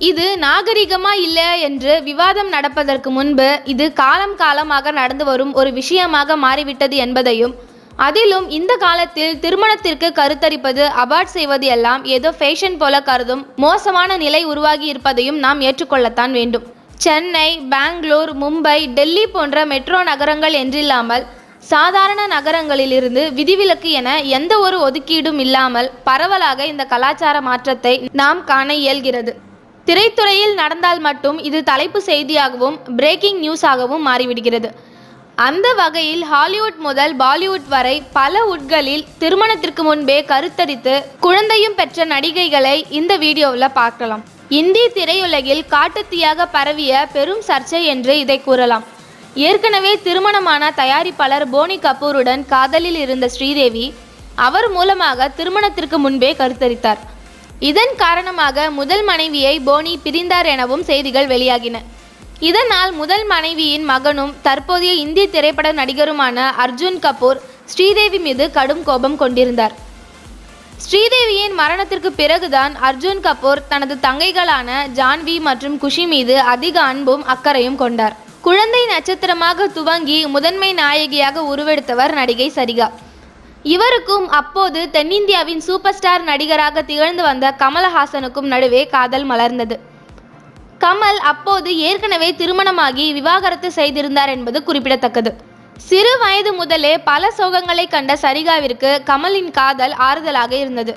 இது நாகரிகமா இல்லை என்று விவாதம் நடப்பதற்கு முன்பு இது காலம் காலமாக நடந்து வரும் ஒரு விஷயமாக மாறிவிட்டது என்பதையும் அதிலும் இந்த காலத்தில் திருமணத்திற்கு கருத்தரிப்பது அபார்ட் செய்வது எல்லாம் ஏதோ ஃபேஷன் போல கருதும் மோசமான நிலை உருவாகி இருப்பதையும் நாம் ஏற்றுக்கொள்ளத்தான் வேண்டும். சென்னை பெங்களூர் மும்பை டெல்லி போன்ற மெட்ரோ நகரங்கள் என்றில்லாமல் சாதாரண நகரங்களிலிருந்து விதிவிலக்கு என எந்த ஒரு ஒதுக்கீடும் இல்லாமல் பரவலாக இந்த கலாச்சார மாற்றத்தை நாம் காண இயல்கிறது. திரைத்துறையில் நடந்தால் மட்டும் இது தலைப்பு செய்தியாகவும் பிரேக்கிங் நியூஸாகவும் மாறிவிடுகிறது. அந்த வகையில் ஹாலிவுட் முதல் பாலிவுட் வரை பல உட்களில் திருமணத்திற்கு முன்பே கருத்தரித்து குழந்தையும் பெற்ற நடிகைகளை இந்த வீடியோவில் பார்க்கலாம். இந்தி திரையுலகில் காட்டுத்தீயாக பரவிய பெரும் சர்ச்சை என்று இதை கூறலாம். ஏற்கனவே திருமணமான தயாரிப்பாளர் போனி கபூருடன் காதலில் இருந்த ஸ்ரீதேவி அவர் மூலமாக திருமணத்திற்கு முன்பே கருத்தரித்தார். இதன் காரணமாக முதல் மனைவியை போனி பிரிந்தார் எனவும் செய்திகள் வெளியாகின. இதனால் முதல் மனைவியின் மகனும் தற்போதைய இந்திய திரைப்பட நடிகருமான அர்ஜுன் கபூர் ஸ்ரீதேவி மீது கடும் கோபம் கொண்டிருந்தார். ஸ்ரீதேவியின் மரணத்திற்கு பிறகுதான் அர்ஜுன் கபூர் தனது தங்கைகளான ஜான்வி மற்றும் குஷி மீது அதிக அன்பும் அக்கறையும் கொண்டார். குழந்தை நட்சத்திரமாக துவங்கி முதன்மை நாயகியாக உருவெடுத்தவர் நடிகை சரிகா. இவருக்கும் அப்போது தென்னிந்தியாவின் சூப்பர் ஸ்டார் நடிகராக திகழ்ந்து வந்த கமலஹாசனுக்கும் நடுவே காதல் மலர்ந்தது. கமல் அப்போது ஏற்கனவே திருமணமாகி விவாகரத்து செய்திருந்தார் என்பது குறிப்பிடத்தக்கது. சிறு வயது முதலே பல சோகங்களை கண்ட சரிகாவிற்கு கமலின் காதல் ஆறுதலாக இருந்தது.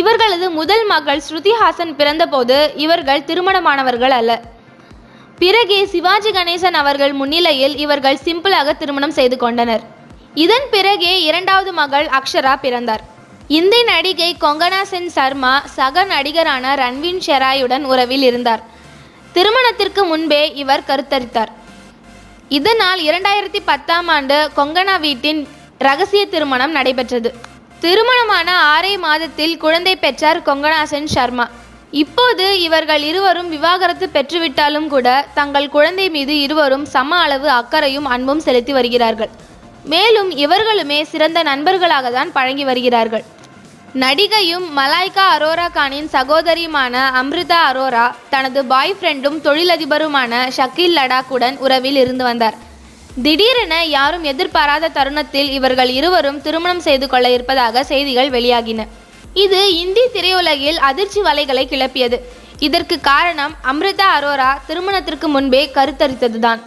இவர்களது முதல் மகள் ஸ்ருதிஹாசன் பிறந்தபோது இவர்கள் திருமணமானவர்கள் அல்ல. பிறகே சிவாஜி கணேசன் அவர்கள் முன்னிலையில் இவர்கள் சிம்பிளாக திருமணம் செய்து கொண்டனர். இதன் பிறகே இரண்டாவது மகள் அக்ஷரா பிறந்தார். இந்தி நடிகை கொங்கனா சென் சர்மா சக நடிகரான ரன்வீன் ஷெராயுடன் உறவில் இருந்தார். திருமணத்திற்கு முன்பே இவர் கருத்தரித்தார். இதனால் இரண்டாயிரத்தி பத்தாம் ஆண்டு கொங்கனா வீட்டின் ரகசிய திருமணம் நடைபெற்றது. திருமணமான ஆறே மாதத்தில் குழந்தை பெற்றார் கொங்கனா சென் சர்மா. இப்போது இவர்கள் இருவரும் விவாகரத்து பெற்றுவிட்டாலும் கூட தங்கள் குழந்தை மீது இருவரும் சம அளவு அக்கறையும் அன்பும் செலுத்தி வருகிறார்கள். மேலும் இவர்களுமே சிறந்த நண்பர்களாக தான் பழங்கி வருகிறார்கள். நடிகையும் மலாய்கா அரோரா கானின் சகோதரியுமான அம்ரிதா அரோரா தனது பாய் ஃப்ரெண்டும் தொழிலதிபருமான ஷக்கீல் லடாக்குடன் உறவில் இருந்து வந்தார். திடீரென யாரும் எதிர்பாராத தருணத்தில் இவர்கள் இருவரும் திருமணம் செய்து கொள்ள இருப்பதாக செய்திகள் வெளியாகின. இது இந்தி திரையுலகில் அதிர்ச்சி வலைகளை கிளப்பியது. இதற்கு காரணம் அம்ரிதா அரோரா திருமணத்திற்கு முன்பே கருத்தரித்ததுதான்.